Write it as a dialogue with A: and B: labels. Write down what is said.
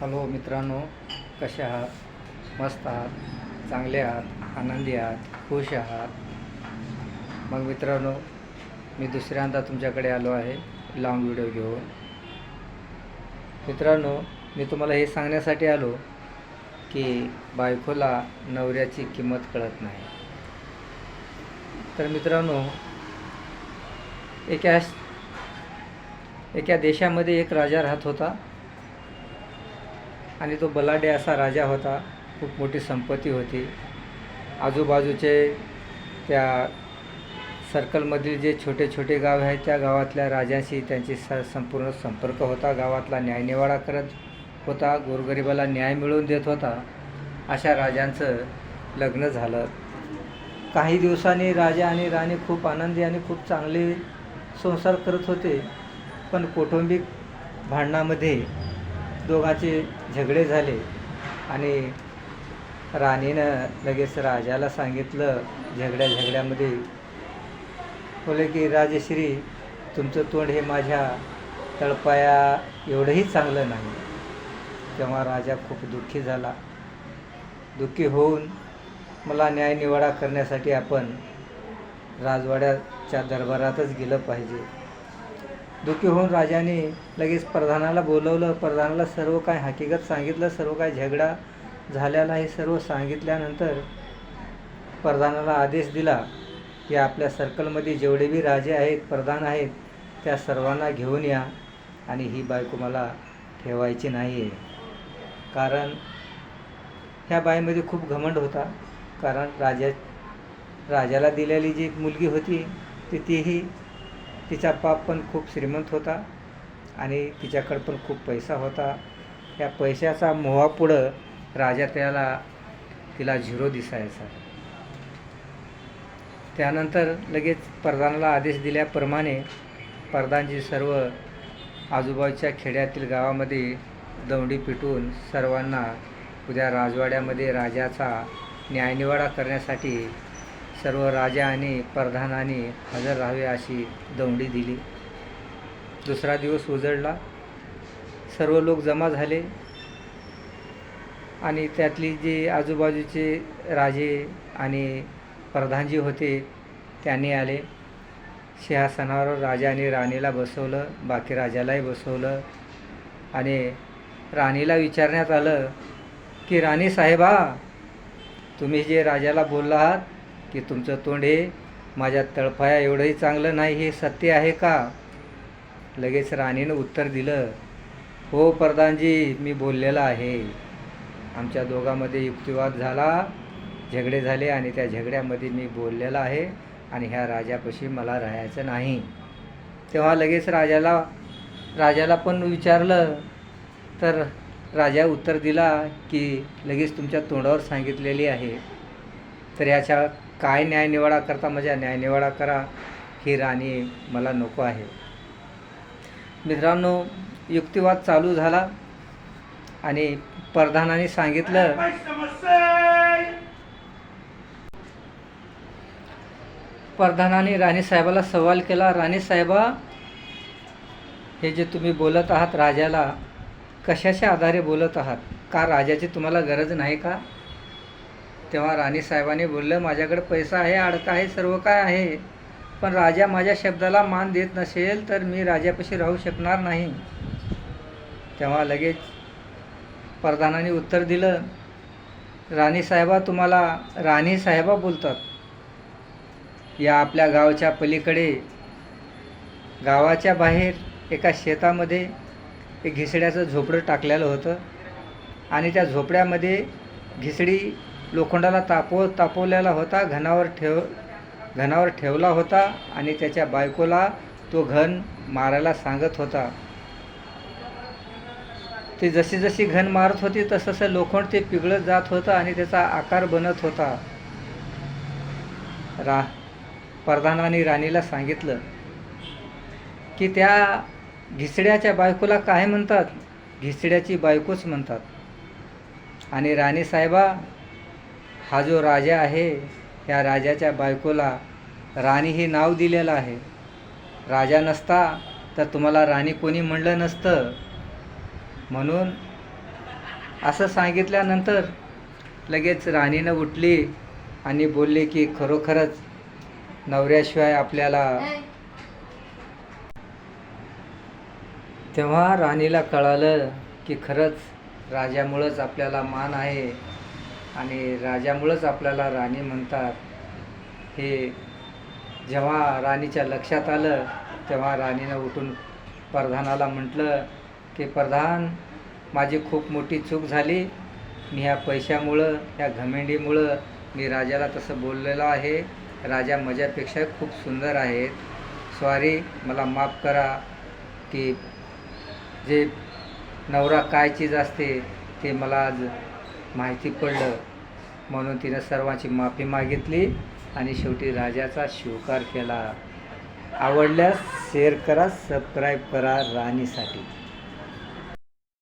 A: Hello मित्रांनो कसे आहात? मस्त आहात चांगले आहात आनंदी आहात खुश आहात. मग मित्रांनो मी दुसऱ्यांदा तुमच्याकडे आलो आहे लॉंग व्हिडिओ घेऊन. मित्रांनो मी तुम्हाला हे सांगण्यासाठी आलो की बायकोला नवऱ्याची किंमत कळत नाही. तर मित्रांनो एका एका देशामध्ये एक राजा राहत होता. आणि तो बलाढ्य असा राजा होता. खूप मोठी संपत्ती होती. आजूबाजूचे त्या सर्कलमधील जे छोटे छोटे गाव आहेत त्या गावातल्या राजांशी त्यांची स संपूर्ण संपर्क होता. गावातला न्यायनिवाडा करत होता. गोरगरिबाला न्याय मिळवून देत होता. अशा राजांचं लग्न झालं. काही दिवसांनी राजा आणि राणी खूप आनंदी आणि खूप चांगले संसार करत होते. पण कौटुंबिक भांडणामध्ये दोघांचे झगडे झाले आणि राणीनं लगेच राजाला सांगितलं झगड्या झगड्यामध्ये. बोले की राजश्री तुमचं तोंड हे माझ्या तळपाया एवढंही चांगलं नाही. तेव्हा राजा खूप दुःखी झाला. दुःखी होऊन मला न्यायनिवाडा करण्यासाठी आपण राजवाड्याच्या दरबारातच गेलं पाहिजे. दुःखी होऊन राजाने लगेच प्रधानाला बोलवलं. प्रधानाला सर्व काय हकीकत सांगितलं सर्व काय झगडा झाल्याला हे सर्व सांगितल्यानंतर प्रधानाला आदेश दिला की आपल्या सर्कलमध्ये जेवढे बी राजे आहेत प्रधान आहेत त्या सर्वांना घेऊन या आणि ही बायको मला ठेवायची नाही आहे कारण ह्या बाईमध्ये खूप घमंड होता. कारण राजा राजाला दिलेली जी मुलगी होती ती तीही तिचा बाप पण खूप श्रीमंत होता आणि तिच्याकडं पण खूप पैसा होता. या पैशाचा मोहापुढं राजा त्याला तिला झिरो दिसायचा. त्यानंतर लगेच प्रधानाला आदेश दिल्याप्रमाणे प्रधानजी सर्व आजूबाजूच्या खेड्यातील गावामध्ये दौंडी पिटून सर्वांना उद्या राजवाड्यामध्ये राजाचा न्यायनिवाडा करण्यासाठी सर्व राजा आणि प्रधानाने हजर राहावे अशी दौंडी दिली. दुसरा दिवस उजळला. सर्व लोक जमा झाले. आणि त्यातली जे आजूबाजूचे राजे आणि प्रधानजी होते त्यांनी आले. सिंहासनावर राजा आणि राणीला बसवलं बाकी राजालाही बसवलं. आणि राणीला विचारण्यात आलं की राणी साहेबा तुम्ही जे राजाला बोलला आहात की तुमचं तोंड हे माझ्या तळफाया एवढंही चांगलं नाही हे सत्य आहे का? लगेच राणीनं उत्तर दिलं हो प्रधानजी मी बोललेलं आहे. आमच्या दोघांमध्ये युक्तिवाद झाला झगडे झाले आणि त्या झगड्यामध्ये मी बोललेला आहे आणि ह्या राजापाशी मला राहायचं नाही. तेव्हा लगेच राजाला राजाला पण विचारलं तर राजा उत्तर दिला की लगेच तुमच्या तोंडावर सांगितलेली आहे. तर याच्या काय न्यायनिवाडा करता माझ्या न्यायनिवाडा करा ही राणी मला नको आहे. मित्रांनो युक्तिवाद चालू झाला आणि प्रधानाने सांगितलं प्रधानाने राणी साहेबाला सवाल केला राणी साहेबा हे जे तुम्ही बोलत आहात राजाला कशाच्या आधारे बोलत आहात? का राजाची तुम्हाला गरज नाही का? तेव्हा राणीसाहेबांनी बोललं माझ्याकडे पैसा आहे अडका आहे सर्व काय आहे. पण राजा माझ्या शब्दाला मान देत नसेल तर मी राजापाशी राहू शकणार नाही. तेव्हा लगेच प्रधानाने उत्तर दिलं राणीसाहेबा तुम्हाला राणीसाहेबा बोलतात. या आपल्या गावच्या पलीकडे गावाच्या बाहेर एका शेतामध्ये एक घिसड्याचं झोपडं टाकलेलं होतं. आणि त्या झोपड्यामध्ये घिसडी लोखंडाला तापव तापवलेला होता घनावर ठेव घनावर ठेवला होता आणि त्याच्या बायकोला तो घन मारायला सांगत होता. ते जशी जशी घन मारत होती तसं तसं लोखंड ते पिघळत जात होतं आणि त्याचा आकार बनत होता. रा प्रधानाने राणीला सांगितलं की त्या घिसड्याच्या बायकोला काय म्हणतात? घिसड्याची बायकोच म्हणतात. आणि राणी साहेबा हा जो राजा आहे या राजाच्या बायकोला राणी हे नाव दिलेलं आहे. राजा नसता तर तुम्हाला राणी कोणी म्हणलं नसतं. म्हणून असं सांगितल्यानंतर लगेच राणीनं उठली आणि बोलली की खरोखरच नवऱ्याशिवाय आपल्याला तेव्हा राणीला कळालं की खरंच राजामुळंच आपल्याला मान आहे. आणि राजामुळंच आपल्याला राणी म्हणतात. हे जेव्हा राणीच्या लक्षात आलं तेव्हा राणीनं उठून प्रधानाला म्हटलं की प्रधान माझी खूप मोठी चूक झाली. मी ह्या पैशामुळं ह्या घमेंडीमुळं मी राजाला तसं बोललेलो आहे. राजा माझ्यापेक्षा खूप सुंदर आहेत. सॉरी मला माफ करा की जे नवरा काय चीज असते ते मला आज माहिती पडलं म्हणून तिनं सर्वांची माफी मागितली आणि शेवटी राजाचा स्वीकार केला. आवडल्यास शेअर करा सबस्क्राईब करा राणीसाठी.